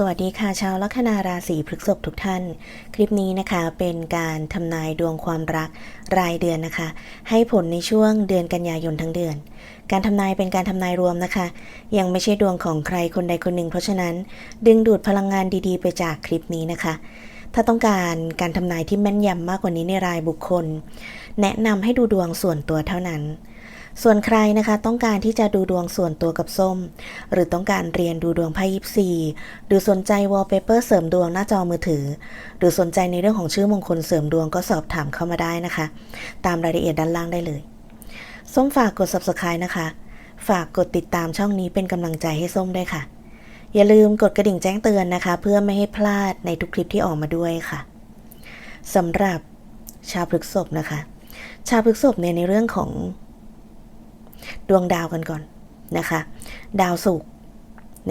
สวัสดีค่ะชาวลัคนาราศีพฤษภทุกท่าน คลิปนี้นะคะเป็นการทำนายดวงความรักรายเดือนนะคะ ให้ผลในช่วงเดือนกันยายนทั้งเดือน การทำนายเป็นการทำนายรวมนะคะ ยังไม่ใช่ดวงของใครคนใดคนหนึ่ง เพราะฉะนั้น ดึงดูดพลังงานดีๆ ไปจากคลิปนี้นะคะ ถ้าต้องการการทำนายที่แม่นยำมากกว่านี้ในรายบุคคล แนะนำให้ดูดวงส่วนตัวเท่านั้น ส่วนใครนะคะต้องการที่จะดูดวงส่วนตัวกับส้ม หรือต้องการเรียนดูดวงไพ่ยิปซีหรือสนใจวอลเปเปอร์เสริมดวงหน้าจอมือถือ หรือสนใจในเรื่องของชื่อมงคลเสริมดวงก็สอบถามเข้ามาได้นะคะ ตามรายละเอียดด้านล่างได้เลย ส้มฝากกด subscribe นะคะ ฝากกดติดตามช่องนี้เป็นกำลังใจให้ส้มด้วยค่ะ อย่าลืมกดกระดิ่งแจ้งเตือนนะคะ เพื่อไม่ให้พลาดในทุกคลิปที่ออกมาด้วยค่ะสำหรับชาวพฤกษภนะคะ ชาวพฤกษภเนี่ยในเรื่องของ ดวงดาวกันก่อนนะคะ ดาวศุกร์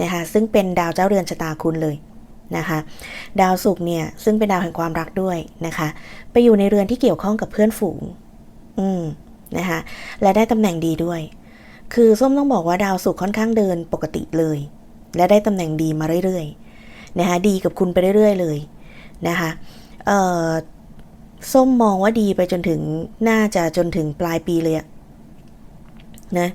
นะคะซึ่งเป็นดาวเจ้าเรือนชะตาคุณเลยนะคะ ดาวศุกร์เนี่ยซึ่งเป็นดาวแห่งความรักด้วยนะคะ ไปอยู่ในเรือนที่เกี่ยวข้องกับเพื่อนฝูง อืมนะคะและได้ตำแหน่งดีด้วย คือส้มต้องบอกว่าดาวศุกร์ค่อนข้างเดินปกติเลย และได้ตำแหน่งดีมาเรื่อยๆนะคะดีกับคุณไปเรื่อยๆเลยนะคะเอ่อส้มมองว่าดีไปจนถึงน่าจะจนถึงปลายปีเลยอะ นะ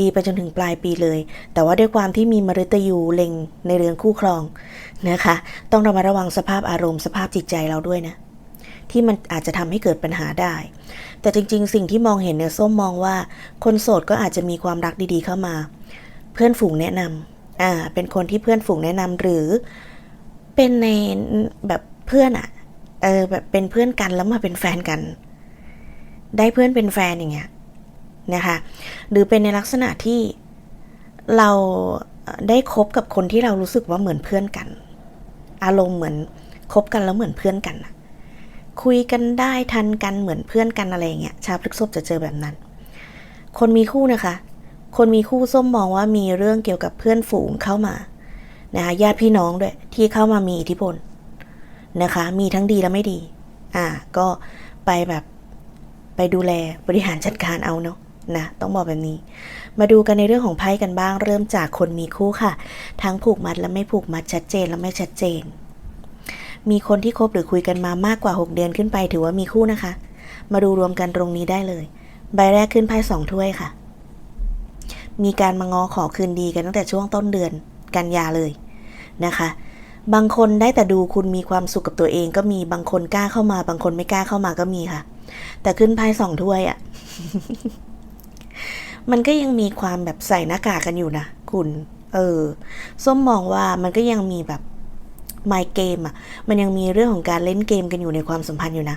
ดีไปจนถึงปลายปีเลย แต่ว่าด้วยความที่มีมฤตยูเล็งในเรือนคู่ครองนะคะ ต้องระมัดระวังสภาพอารมณ์สภาพจิตใจเราด้วยนะ ที่มันอาจจะทำให้เกิดปัญหาได้ แต่จริง ๆ สิ่งที่มองเห็นเนี่ยส้มมองว่า คนโสดก็อาจจะมีความรักดีๆเข้ามา เพื่อนฝูงแนะนำอ่าเป็นคนที่เพื่อนฝูงแนะนำหรือ เป็นในแบบเพื่อนอะเออแบบเป็นเพื่อนกันแล้วมาเป็นแฟนกัน ได้เพื่อนเป็นแฟนอย่างเงี้ย นะคะหรือเป็นในลักษณะที่เราได้คบกับคนที่เรารู้สึกว่าเหมือนเพื่อนกัน อารมณ์เหมือนคบกันแล้วเหมือนเพื่อนกันคุยกันได้ทันกันเหมือนเพื่อนกันอะไรอย่างเงี้ยชาวพฤกษภจะเจอแบบนั้น คนมีคู่นะคะ คนมีคู่ส้มมองว่ามีเรื่องเกี่ยวกับเพื่อนฝูงเข้ามานะคะญาติพี่น้องด้วยที่เข้ามามีอิทธิพลนะคะ มีทั้งดีและไม่ดี อ่า ก็ไปแบบไปดูแลบริหารจัดการเอาเนาะ นะต้องบอกแบบนี้ มาดูกันในเรื่องของไพ่กันบ้าง เริ่มจากคนมีคู่ค่ะ ทั้งผูกมัดและไม่ผูกมัดชัดเจนและไม่ชัดเจน มีคนที่คบหรือคุยกันมามากกว่า 6 เดือนขึ้นไปถือว่ามีคู่นะคะ มาดูรวมกันตรงนี้ได้เลย ใบแรกขึ้นไพ่สองถ้วยค่ะ มีการมางอขอคืนดีกันตั้งแต่ช่วงต้นเดือนกันยาเลยนะคะ บางคนได้แต่ดูคุณมีความสุขกับตัวเองก็มีบางคนกล้าเข้ามา บางคนไม่กล้าเข้ามาก็มีค่ะ แต่ขึ้นไพ่สองถ้วยอะ่ะ มันก็ยังมีความแบบใส่หน้ากากกันอยู่นะคุณ เออ ส้มมองว่ามันก็ยังมีแบบไมเกมอะ มันยังมีเรื่องของการเล่นเกมกันอยู่ในความสัมพันธ์อยู่นะ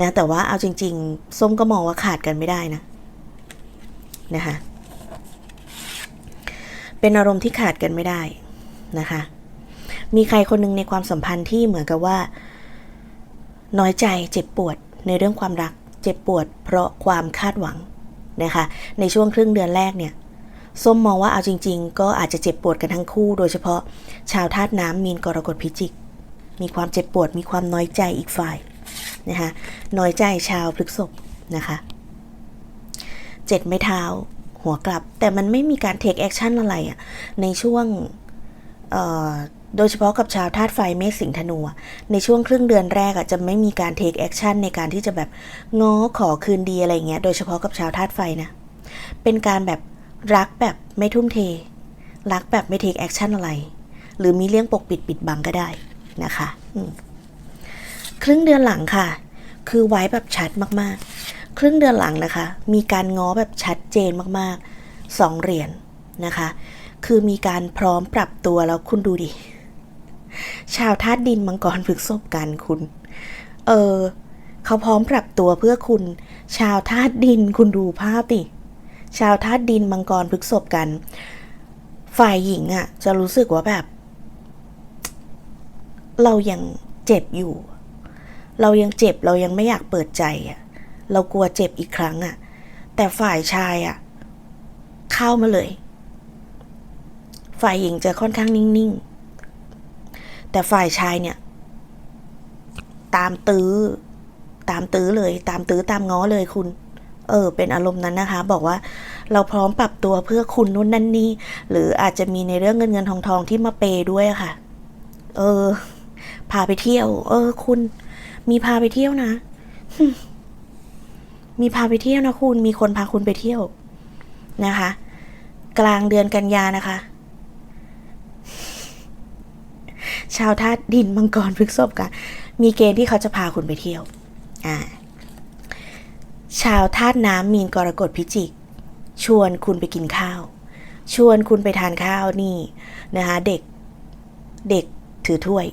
นะ แต่ว่าเอาจริง ๆ ส้มก็มองว่าขาดกันไม่ได้นะ นะคะ เป็นอารมณ์ที่ขาดกันไม่ได้นะคะ มีใครคนหนึ่งในความสัมพันธ์ที่เหมือนกับว่า น้อยใจเจ็บปวดในเรื่องความรัก เจ็บปวด เพราะความคาดหวัง นะคะในช่วงครึ่งเดือนแรกเนี่ยส้มมองว่าเอาจริง ๆ ก็อาจจะเจ็บปวดกันทั้งคู่ โดยเฉพาะชาวธาตุน้ำมีนกรกฎพิจิก มีความเจ็บปวดมีความน้อยใจอีกฝ่ายนะคะน้อยใจชาวพฤกษภนะคะเจ็ดไม้เท้าหัวกลับ แต่มันไม่มีการเทคแอคชั่นอะไรอะในช่วงเอ่อ โดยเฉพาะกับชาวธาตุไฟเมษสิงห์ธนู ในช่วงครึ่งเดือนแรกอะจะไม่มีการเทคแอคชั่นในการที่จะแบบง้อขอคืนดีอะไรเงี้ย โดยเฉพาะกับชาวธาตุไฟนะ เป็นการแบบรักแบบไม่ทุ่มเท รักแบบไม่เทคแอคชั่นอะไร หรือมีเรื่องปกปิดปิดบังก็ได้นะคะครึ่งเดือนหลังค่ะ คือไว้แบบชัดมากๆ ครึ่งเดือนหลังนะคะ มีการง้อแบบชัดเจนมากๆสองเหรียญนะคะ คือมีการพร้อมปรับตัวแล้วคุณดูดิ ชาวธาตุดินมังกรฝึกศพกันคุณ เออ เขาพร้อมปรับตัวเพื่อคุณ ชาวธาตุดินคุณดูภาพดิ ชาวธาตุดินมังกรพฤกษบกัน ฝ่ายหญิงอะ่ะ จะรู้สึกว่าแบบ เรายังเจ็บอยู่ เรายังเจ็บเรายังไม่อยากเปิดใจอะ่ะ เรากลัวเจ็บอีกครั้งอะ่ะ แต่ฝ่ายชายอะ่ะ เข้ามาเลย ฝ่ายหญิงจะค่อนข้างนิ่งๆ แต่ฝ่ายชายเนี่ย ตามตื้อ ตามตื้อเลย ตามตื้อตามง้อเลยคุณ เออ เป็นอารมณ์นั้นนะคะ บอกว่า เราพร้อมปรับตัวเพื่อคุณนู่นนั่นนี่ หรืออาจจะมีในเรื่องเงินเงินทองทองที่มาเปย์ด้วยะค่ะ เออ พาไปเที่ยว เออ คุณ มีพาไปเที่ยวนะ มีพาไปเที่ยวนะคุณ มีคนพาคุณไปเที่ยวนะคะ กลางเดือนกันยานะคะ ชาวธาตุดินมังกรพฤกษบกันมีเกณฑ์ที่เขาจะพาคุณไปเที่ยวอ่าชาวธาตุน้ำมีนกรกฎพิจิก ชวนคุณไปกินข้าว ชวนคุณไปทานข้าวนี่นะคะเด็กเด็กถือถ้วย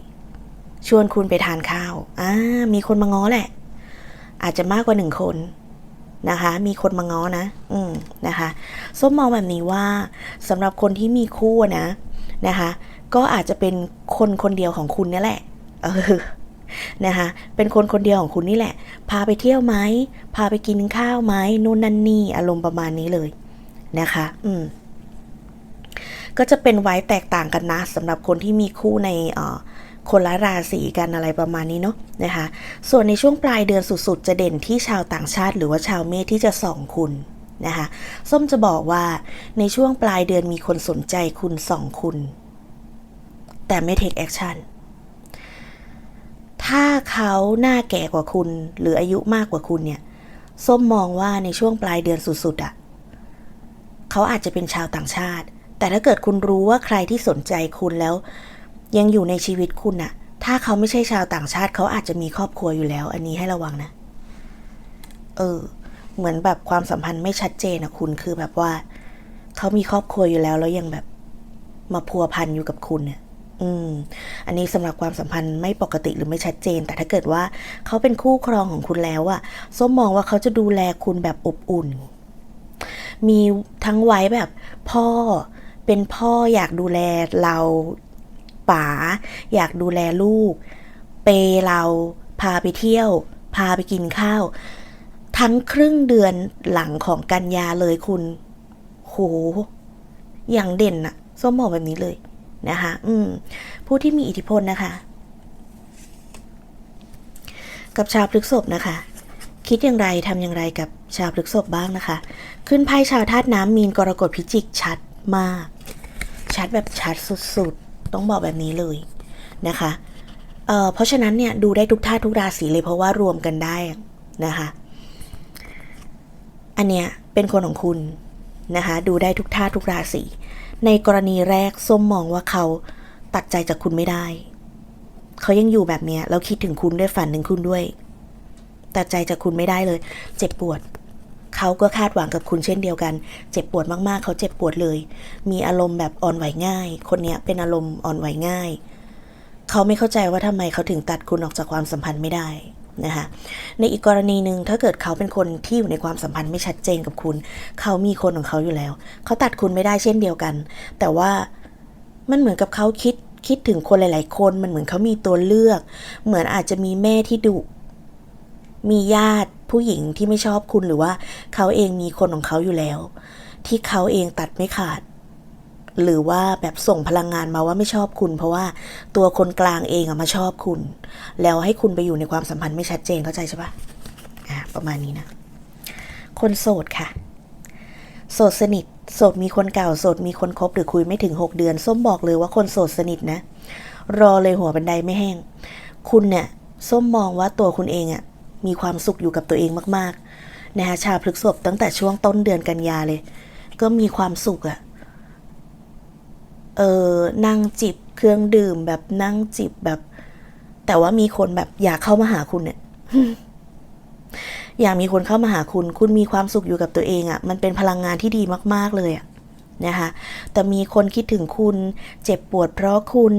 ชวนคุณไปทานข้าวอ่ามีคนมาง้อแหละ อาจจะมากกว่าหนึ่งคนนะคะ มีคนมาง้อนะ อืมนะคะ ส้มมองแบบนี้ว่าสำหรับคนที่มีคู่นะนะคะ ก็อาจจะเป็นคนคนเดียวของคุณนี่แหละเออนะคะเป็นคนคนเดียวของคุณนี่แหละ พาไปเที่ยวไหมพาไปกินข้าวไหมนู่นนั่นนี่อารมณ์ประมาณนี้เลยนะคะ อืมก็จะเป็นไว้แตกต่างกันนะสำหรับคนที่มีคู่ในออคนละราศีกันอะไรประมาณนี้เนาะนะคะ ส่วนในช่วงปลายเดือนสุดๆ จะเด่นที่ชาวต่างชาติ หรือว่าชาวเมษที่จะส่องคุณนะคะ ส้มจะบอกว่าในช่วงปลายเดือนมีคนสนใจคุณส่องคุณ แต่ไม่เทคแอคชั่น ถ้าเขาหน้าแก่กว่าคุณ หรืออายุมากกว่าคุณเนี่ย ส้มมองว่าในช่วงปลายเดือนสุดๆอะ่ะ เขาอาจจะเป็นชาวต่างชาติ แต่ถ้าเกิดคุณรู้ว่าใครที่สนใจคุณแล้ว ยังอยู่ในชีวิตคุณน่ะถ้าเขาไม่ใช่ชาวต่างชาติ เขาอาจจะมีครอบครัวอยู่แล้ว อันนี้ให้ระวังนะ เออ เหมือนแบบความสัมพันธ์ไม่ชัดเจนนะคุณคือแบบว่า เขามีครอบครัวอยู่แล้วแล้วยังแบบมาพัวพันอยู่กับคุณเนี่ย อืม อันนี้สำหรับความสัมพันธ์ไม่ปกติหรือไม่ชัดเจน แต่ถ้าเกิดว่าเขาเป็นคู่ครองของคุณแล้วอะส้มมองว่าเขาจะดูแลคุณแบบอบอุ่น มีทั้งไว้แบบพ่อเป็นพ่ออยากดูแลเราป๋าอยากดูแลลูก เปย์เราพาไปเที่ยว พาไปกินข้าว ทั้งครึ่งเดือนหลังของกันยาเลยคุณ โห อย่างเด่นอะส้มบอกแบบนี้เลย นะคะอืมผู้ที่มีอิทธิพลนะคะ กับชาวพฤษภนะคะ คิดอย่างไรทำอย่างไรกับชาวพฤษภบ้างนะคะ ขึ้นไพ่ชาวธาตุน้ำมีนกรกฎพิจิกชัดมาก ชัดแบบชัดสุดๆ ต้องบอกแบบนี้เลยนะคะเเพราะฉะนั้นเนี่ยดูได้ทุกธาตุทุกราศีเลยเพราะว่ารวมกันได้นะคะ อันเนี้ยเป็นคนของคุณนะคะ ดูได้ทุกธาตุทุกราศี ในกรณีแรกส้มมองว่าเขาตัดใจจากคุณไม่ได้ เขายังอยู่แบบเนี้ยแล้วคิดถึงคุณด้วยฝันถึงคุณด้วย ตัดใจจากคุณไม่ได้เลย เจ็บปวด เขาก็คาดหวังกับคุณเช่นเดียวกัน เจ็บปวดมากๆ เขาเจ็บปวดเลย มีอารมณ์แบบอ่อนไหวง่าย คนเนี้ยเป็นอารมณ์อ่อนไหวง่าย เขาไม่เข้าใจว่าทำไมเขาถึงตัดคุณออกจากความสัมพันธ์ไม่ได้ นะคะในอีกกรณีหนึ่งถ้าเกิดเขาเป็นคนที่อยู่ในความสัมพันธ์ไม่ชัดเจนกับคุณ เขามีคนของเขาอยู่แล้ว เขาตัดคุณไม่ได้เช่นเดียวกัน แต่ว่ามันเหมือนกับเขาคิดคิดถึงคนหลาย ๆ คนมันเหมือนเขามีตัวเลือก เหมือนอาจจะมีแม่ที่ดุมีญาติผู้หญิงที่ไม่ชอบคุณหรือว่า เขาเองมีคนของเขาอยู่แล้ว ที่เขาเองตัดไม่ขาด หรือว่าแบบส่งพลังงานมาว่าไม่ชอบคุณ เพราะว่าตัวคนกลางเองอะมาชอบคุณ แล้วให้คุณไปอยู่ในความสัมพันธ์ไม่ชัดเจนเข้าใจใช่ปะอ่าประมาณนี้นะ คนโสดค่ะ โสดสนิท โสดมีคนเก่า โสดมีคนคบหรือคุยไม่ถึง 6 เดือน ส้มบอกเลยว่าคนโสดสนิทนะ รอเลยหัวบันไดไม่แห้ง คุณเนี่ยส้มมองว่าตัวคุณเองอะมีความสุขอยู่กับตัวเองมากๆนะคะชาวพฤกษบตั้งแต่ช่วงต้นเดือนกันยาเลย ก็มีความสุขอะ เออนั่งจิบเครื่องดื่มแบบนั่งจิบแบบ แต่ว่ามีคนแบบอยากเข้ามาหาคุณเนี่ย อยากมีคนเข้ามาหาคุณ คุณมีความสุขอยู่กับตัวเองอะ่ะ มันเป็นพลังงานที่ดีมาก ๆ เลยอะ่ะนะคะ แต่มีคนคิดถึงคุณ เจ็บปวดเพราะคุณ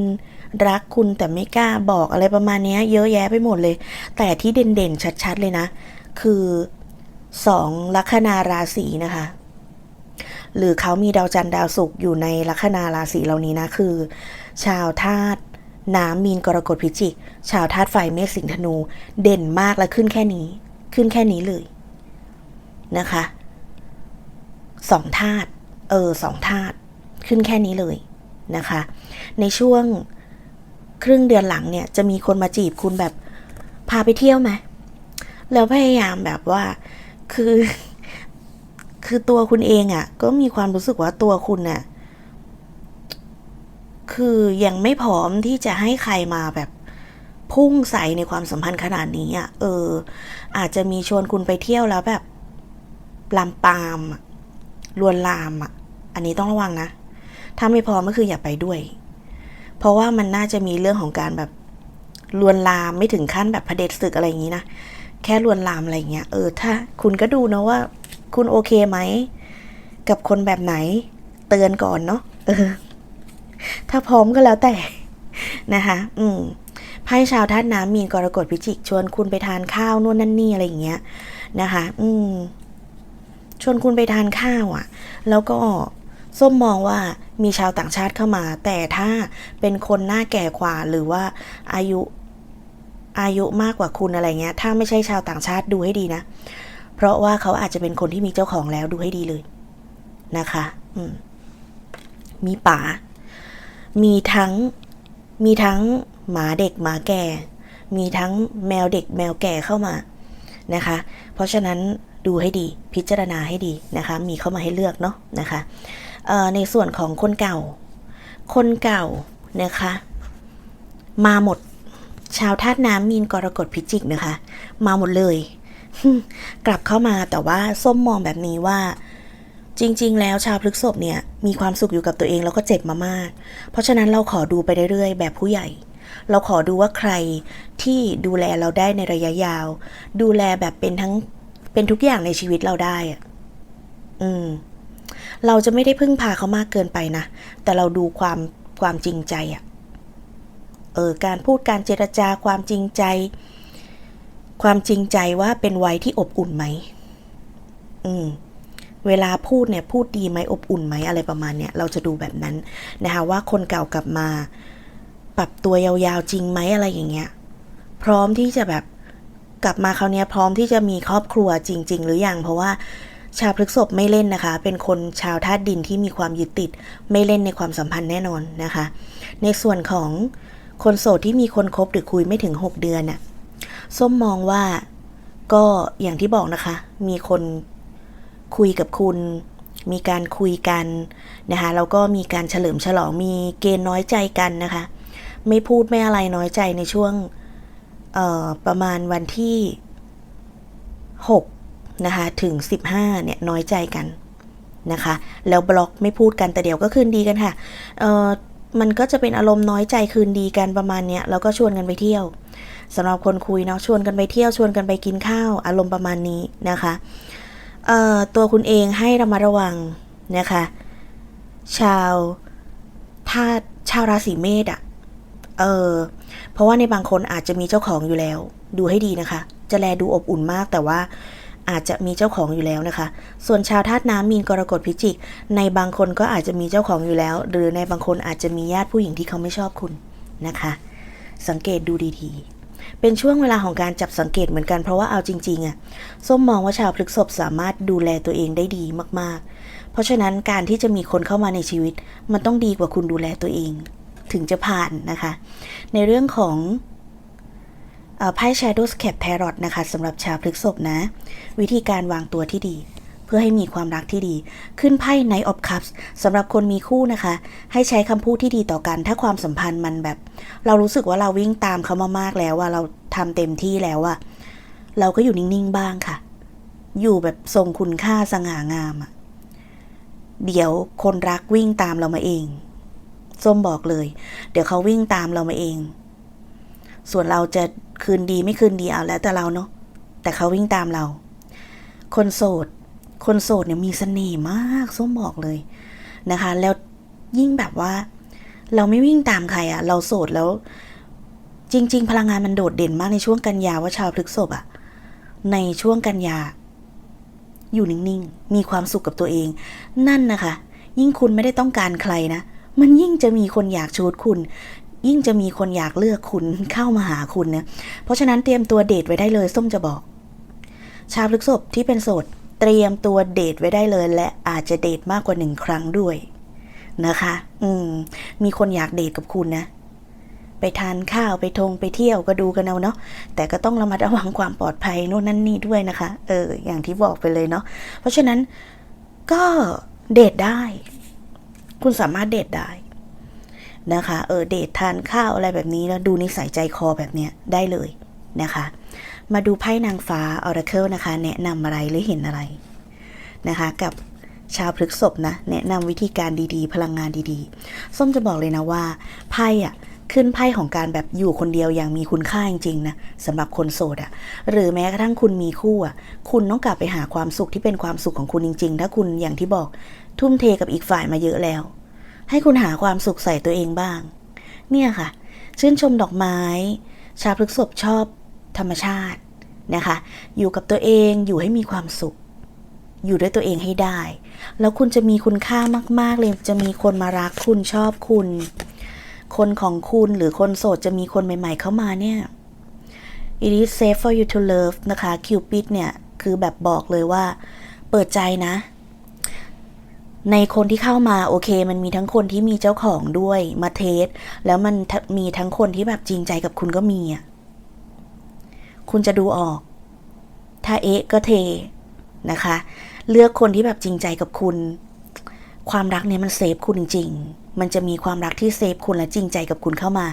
รักคุณแต่ไม่กล้าบอกอะไรประมาณนี้เยอะแยะไปหมดเลย แต่ที่เด่นๆชัด ๆ เลยนะ คือสองลัคนาราศีนะคะ หรือเขามีดาวจันทร์ดาวศุกร์อยู่ในลัคนาราศีเหล่านี้นะคือ ชาวธาตุน้ำมีนกรกฎพิจิก ชาวธาตุไฟเมษสิงห์ธนู เด่นมากและขึ้นแค่นี้ ขึ้นแค่นี้เลยนะคะสองธาตุเออสองธาตุขึ้นแค่นี้เลยนะคะ ในช่วงครึ่งเดือนหลังเนี่ย จะมีคนมาจีบคุณแบบพาไปเที่ยวไหมแล้วพยายามแบบว่า คือ คือตัวคุณเองอะ่ะ ก็มีความรู้สึกว่าตัวคุณน่ะ คือยังไม่พร้อมที่จะให้ใครมาแบบพุ่งใส่ในความสัมพันธ์ขนาดนี้อะ่ะ เออ อาจจะมีชวนคุณไปเที่ยวแล้วแบบลำปามลวนลามอะ อันนี้ต้องระวังนะ ถ้าไม่พร้อมก็คืออย่าไปด้วย เพราะว่ามันน่าจะมีเรื่องของการแบบลวนลามไม่ถึงขั้นแบบพเผด็จศึกอะไรอย่างนี้นะ แค่ลวนลามอะไรเงี้ย เออ ถ้าคุณก็ดูนะว่า คุณโอเคไหม กับคนแบบไหน เตือนก่อนเนาะเออ ถ้าพร้อมก็แล้วแต่นะคะ อืมไพ่ชาวธาตุน้ำมีนกรกฎพิจิก ชวนคุณไปทานข้าวนู่นนั่นนี่อะไรอย่างเงี้ยนะคะ อืม ชวนคุณไปทานข้าวอะ่ะ แล้วก็ส้มมองว่ามีชาวต่างชาติเข้ามา แต่ถ้าเป็นคนหน้าแก่กว่าหรือว่าอายุอายุมากกว่าคุณอะไรเงี้ย ถ้าไม่ใช่ชาวต่างชาติดูให้ดีนะ เพราะว่าเขาอาจจะเป็นคนที่มีเจ้าของแล้วดูให้ดีเลยนะคะอืมมีป่า มีทั้ง มีทั้งหมาเด็กหมาแก่ มีทั้งแมวเด็กแมวแก่เข้ามานะคะ เพราะฉะนั้นดูให้ดีพิจารณาให้ดีนะคะ มีเข้ามาให้เลือกเนาะนะคะในส่วนของคนเก่า คนเก่านะคะ มาหมด ชาวธาตุน้ำมีนกรกฎพิจิกนะคะ มาหมดเลย กลับเข้ามาแต่ว่าส้มมองแบบนี้ว่า จริง ๆ แล้วชาวพฤกษภเนี่ย มีความสุขอยู่กับตัวเองแล้วก็เจ็บมามาก เพราะฉะนั้นเราขอดูไปเรื่อยๆแบบผู้ใหญ่ เราขอดูว่าใครที่ดูแลเราได้ในระยะยาว ดูแลแบบเป็นทั้งเป็นทุกอย่างในชีวิตเราได้อะอืม เราจะไม่ได้พึ่งพาเขามากเกินไปนะ แต่เราดูความความจริงใจอะเออ การพูดการเจรจาความจริงใจ ความจริงใจว่าเป็นวัยที่อบอุ่นไหม อืม เวลาพูดเนี่ย พูดดีไหมอบอุ่นไหมอะไรประมาณเนี้ยเราจะดูแบบนั้นนะคะว่าคนเก่ากลับมา ปรับตัวยาวๆจริงไหมอะไรอย่างเงี้ย พร้อมที่จะแบบกลับมาคราวนี้พร้อมที่จะมีครอบครัวจริง ๆ หรือยังเพราะว่าชาวพฤกษภไม่เล่นนะคะ เป็นคนชาวธาตุดินที่มีความยึดติด ไม่เล่นในความสัมพันธ์แน่นอนนะคะ ในส่วนของคนโสดที่มีคนคบหรือคุยไม่ถึง 6 เดือนน่ะ ส้มมองว่าก็อย่างที่บอกนะคะ มีคนคุยกับคุณ มีการคุยกันนะคะแล้วก็มีการเฉลิมฉลองมีเกณฑ์น้อยใจกันนะคะ ไม่พูดไม่อะไรน้อยใจในช่วงประมาณวันที่ 6 นะคะ ถึง 15 เนี่ย น้อยใจกันนะคะ แล้วบล็อกไม่พูดกันแต่เดี๋ยวก็คืนดีกันค่ะมันก็จะเป็นอารมณ์น้อยใจคืนดีกันประมาณเนี้ยแล้วก็ชวนกันไปเที่ยว สำหรับคนคุยเนาะชวนกันไปเที่ยวชวนกันไปกินข้าวอารมณ์ประมาณนี้นะคะเอ่อตัวคุณเองให้ระมัดระวังนะคะชาวธาตุชาวราศีเมษอะเออเพราะว่าในบางคนอาจจะมีเจ้าของอยู่แล้ว ดูให้ดีนะคะ จะแลดูอบอุ่นมากแต่ว่าอาจจะมีเจ้าของอยู่แล้วนะคะ ส่วนชาวธาตุน้ำมีนกรกฎพิจิก ในบางคนก็อาจจะมีเจ้าของอยู่แล้ว หรือในบางคนอาจจะมีญาติผู้หญิงที่เขาไม่ชอบคุณนะคะ สังเกตดูดีๆ เป็นช่วงเวลาของการจับสังเกตเหมือนกันเพราะว่าเอาจริงๆอะส้มมองว่าชาวพฤกษภสามารถดูแลตัวเองได้ดีมากๆ เพราะฉะนั้นการที่จะมีคนเข้ามาในชีวิต มันต้องดีกว่าคุณดูแลตัวเอง ถึงจะผ่านนะคะ ในเรื่องของไพ่ Shadows Cap Tarot นะคะสำหรับชาวพฤกษภนะ วิธีการวางตัวที่ดี พื่อให้มีความรักที่ดี ขึ้นไพ่ Knight of Cups สำหรับคนมีคู่นะคะ ให้ใช้คำพูดที่ดีต่อกัน ถ้าความสัมพันธ์มันแบบ เรารู้สึกว่าเราวิ่งตามเขามามากแล้วว่าเราทำเต็มที่แล้วอะเราก็อยู่นิ่งๆบ้างค่ะ อยู่แบบทรงคุณค่าสง่างามอะเดี๋ยวคนรักวิ่งตามเรามาเองส้มบอกเลย เดี๋ยวเขาวิ่งตามเรามาเอง ส่วนเราจะคืนดีไม่คืนดีเอาแล้วแต่เราเนาะแต่เขาวิ่งตามเรา คนโสด คนโสดเนี่ยมีเสน่ห์มากส้มบอกเลยนะคะ แล้วยิ่งแบบว่า เราไม่วิ่งตามใครอะเราโสดแล้ว จริง ๆ พลังงานมันโดดเด่นมากในช่วงกันยาว่าชาวพฤกษภอะในช่วงกันยา อยู่นิ่งๆ มีความสุขกับตัวเอง นั่นนะคะ ยิ่งคุณไม่ได้ต้องการใครนะ มันยิ่งจะมีคนอยากชูดคุณ ยิ่งจะมีคนอยากเลือกคุณเข้ามาหาคุณนะเพราะฉะนั้นเตรียมตัวเดทไว้ได้เลยส้มจะบอก ชาวพฤกษภที่เป็นโสด เตรียมตัวเดทไว้ได้เลย และอาจจะเดทมากกว่าหนึ่งครั้งด้วยนะคะ อืม มีคนอยากเดทกับคุณนะ ไปทานข้าวไปทงไปเที่ยวก็ดูกันเอาเนาะ แต่ก็ต้องระมัดระวังความปลอดภัยโน่นนั่นนี่ด้วยนะคะ เออ อย่างที่บอกไปเลยเนาะ เพราะฉะนั้นก็เดทได้ คุณสามารถเดทได้นะคะ เออ เดททานข้าวอะไรแบบนี้แล้วดูนิสัยใจคอแบบเนี้ยได้เลยนะคะ มาดูไพ่นางฟ้า Oracle นะคะ แนะนำอะไรหรือเห็นอะไรนะคะ กับชาวพฤกษภนะ แนะนำวิธีการดีๆ พลังงานดีๆ ส้มจะบอกเลยนะว่าไพ่อะขึ้นไพ่ของการแบบอยู่คนเดียวอย่างมีคุณค่าจริงๆนะสำหรับคนโสดอะหรือแม้กระทั่งคุณมีคู่อะคุณต้องกลับไปหาความสุขที่เป็นความสุขของคุณจริง ๆ ถ้าคุณอย่างที่บอกทุ่มเทกับอีกฝ่ายมาเยอะแล้ว ให้คุณหาความสุขใส่ตัวเองบ้าง เนี่ยค่ะ ชื่นชมดอกไม้ ชาวพฤกษภชอบ ธรรมชาตินะคะ อยู่กับตัวเองอยู่ให้มีความสุข อยู่ด้วยตัวเองให้ได้ แล้วคุณจะมีคุณค่ามาก ๆ เลย จะมีคนมารักคุณชอบคุณ คนของคุณหรือคนโสดจะมีคนใหม่ ๆ เข้ามาเนี่ย it is safe for you to love นะคะคิวปิดเนี่ย คือแบบบอกเลยว่า เปิดใจนะ ในคนที่เข้ามาโอเค มันมีทั้งคนที่มีเจ้าของด้วยมาเทส แล้วมันมีทั้งคนที่แบบจริงใจกับคุณก็มีอะ คุณจะดูออก ถ้าเอ๊ะก็เทนะคะ เลือกคนที่แบบจริงใจกับคุณ ความรักเนี่ยมันเซฟคุณจริง ๆ มันจะมีความรักที่เซฟคุณและจริงใจกับคุณเข้ามา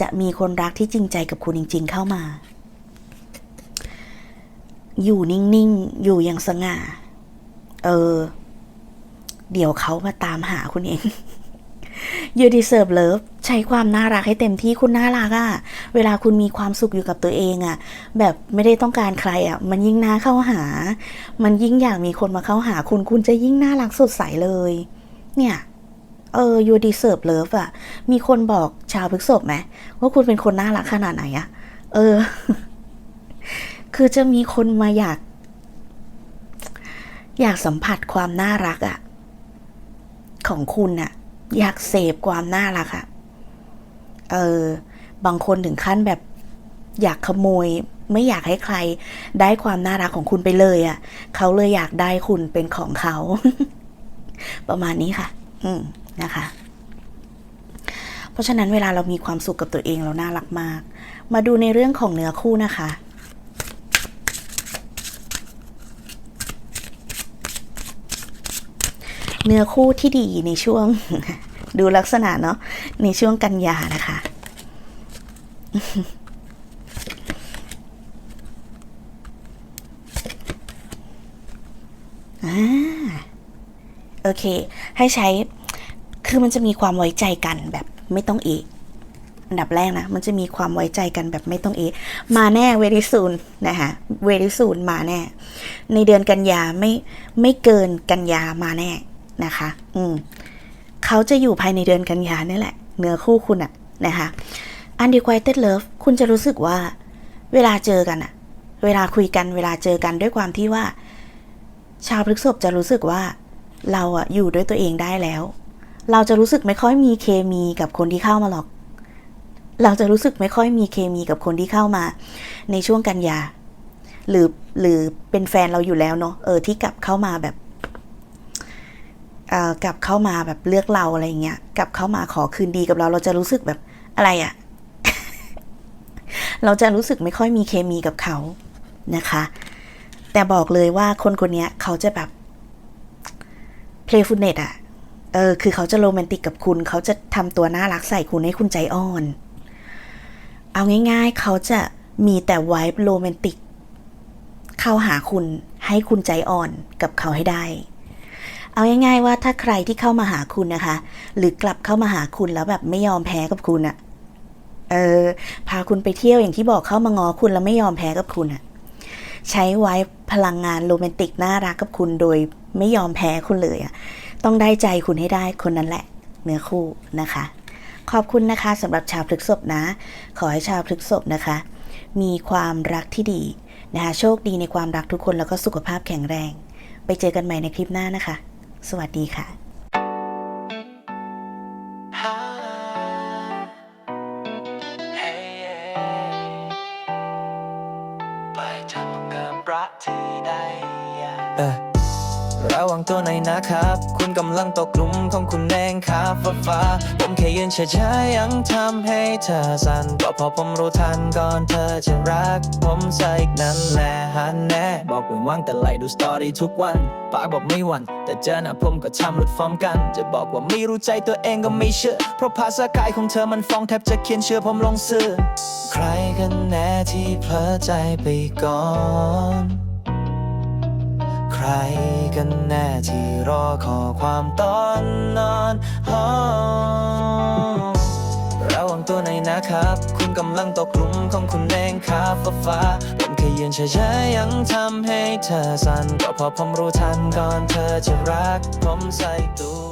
จะมีคนรักที่จริงใจกับคุณจริง ๆ เข้ามา อยู่นิ่งๆ อยู่อย่างสง่า เออ เดี๋ยวเขามาตามหาคุณเอง you deserve love ใช้ความน่ารักให้เต็มที่คุณน่ารักอะเวลาคุณมีความสุขอยู่กับตัวเองอะแบบไม่ได้ต้องการใครอะมันยิ่งน่าเข้าหา มันยิ่งอยากมีคนมาเข้าหาคุณคุณจะยิ่งน่ารักสดใสเลย เนี่ยเออ you deserve love อะมีคนบอกชาวพฤกษภไหมว่าคุณเป็นคนน่ารักขนาดไหนอะเออ คือจะมีคนมาอยาก อยากสัมผัสความน่ารักอะของคุณอะอยากเสพความน่ารักอะ เออบางคนถึงขั้นแบบอยากขโมย ไม่อยากให้ใคร ได้ความน่ารักของคุณไปเลยอะเขาเลยอยากได้คุณเป็นของเขา ประมาณนี้ค่ะ อืมนะคะ เพราะฉะนั้นเวลาเรามีความสุขกับตัวเองเราน่ารักมาก มาดูในเรื่องของเนื้อคู่นะคะเนื้อคู่ที่ดีในช่วง ดูลักษณะเนาะในช่วงกันยานะคะอ่าโอเค ให้ใช้ คือมันจะมีความไว้ใจกันแบบไม่ต้องเอะอันดับแรกนะ มันจะมีความไว้ใจกันแบบไม่ต้องเอะมาแน่เวริซูนนะคะเวริซูนมาแน่ ในเดือนกันยาไม่ไม่เกินกันยามาแน่นะคะ อืม เขาจะอยู่ภายในเดือนกันยานี่แหละ เนื้อคู่คุณอะนะคะ unrequited love คุณจะรู้สึกว่า เวลาเจอกันอะเวลาคุยกันเวลาเจอกันด้วยความที่ว่า ชาวพฤกษภจะรู้สึกว่า เราอะอยู่ด้วยตัวเองได้แล้ว เราจะรู้สึกไม่ค่อยมีเคมีกับคนที่เข้ามาหรอก เราจะรู้สึกไม่ค่อยมีเคมีกับคนที่เข้ามา ในช่วงกันยา หรือหรือเป็นแฟนเราอยู่แล้วเนาะเออที่กลับเข้ามาแบบ กลับเข้ามาแบบเลือกเราอะไรเงี้ยกลับเข้ามาขอคืนดีกับเรา เราจะรู้สึกแบบอะไรอะเราจะรู้สึกไม่ค่อยมีเคมีกับเขานะคะ แต่บอกเลยว่าคนคนนี้เขาจะแบบ playfulness อะเออคือเขาจะโรแมนติกกับคุณ เขาจะทำตัวน่ารักใส่คุณให้คุณใจอ่อน เอาง่ายๆ เขาจะมีแต่ไวบ์โรแมนติก เข้าหาคุณให้คุณใจอ่อนกับเขาให้ได้ เอาง่ายๆว่าถ้าใครที่เข้ามาหาคุณนะคะ หรือกลับเข้ามาหาคุณแล้วแบบไม่ยอมแพ้กับคุณอะเออ พาคุณไปเที่ยวอย่างที่บอกเข้ามางอคุณแล้วไม่ยอมแพ้กับคุณอะใช้ไว้พลังงานโรแมนติกน่ารักกับคุณโดยไม่ยอมแพ้คุณเลยอะต้องได้ใจคุณให้ได้คนนั้นแหละ เนื้อคู่นะคะ ขอบคุณนะคะสำหรับชาวพฤกษภนะ ขอให้ชาวพฤกษภนะคะ มีความรักที่ดีนะคะ โชคดีในความรักทุกคนแล้วก็สุขภาพแข็งแรง ไปเจอกันใหม่ในคลิปหน้านะคะ สวัสดีค่ะ ตัวหน่อยนะครับ คุณกำลังตกหลุมของคุณเองครับฟ้าฟ้าผมแค่ยืนเฉยๆยังทำให้เธอสั่นก็พอผมรู้ทันก่อนเธอจะรัก ผมซะอีกนั่นแหละฮันแน่บอกเป็นว่างแต่ไล่ดูสตอรี่ทุกวันปากบอกไม่หวันแต่เจอหน้าผมก็ทำหลุดฟอร์มกัน จะบอกว่าไม่รู้ใจตัวเองก็ไม่เชื่อ เพราะภาษากายของเธอมันฟ้องแทบจะเขียนเชื่อผมลงสื่อใครกันแน่ที่เพลอใจไปก่อน ใครกันแน่ที่รอขอความตอนนอนหอระวังตัวหน่อยนะครับ คุณกำลังตกหลุมของคุณเองครับฟ้าฟ้าผมแค่ยืนเฉยๆยังทำให้เธอสั่นก็พอผมรู้ทันก่อนเธอจะรัก ผมใส่ตัว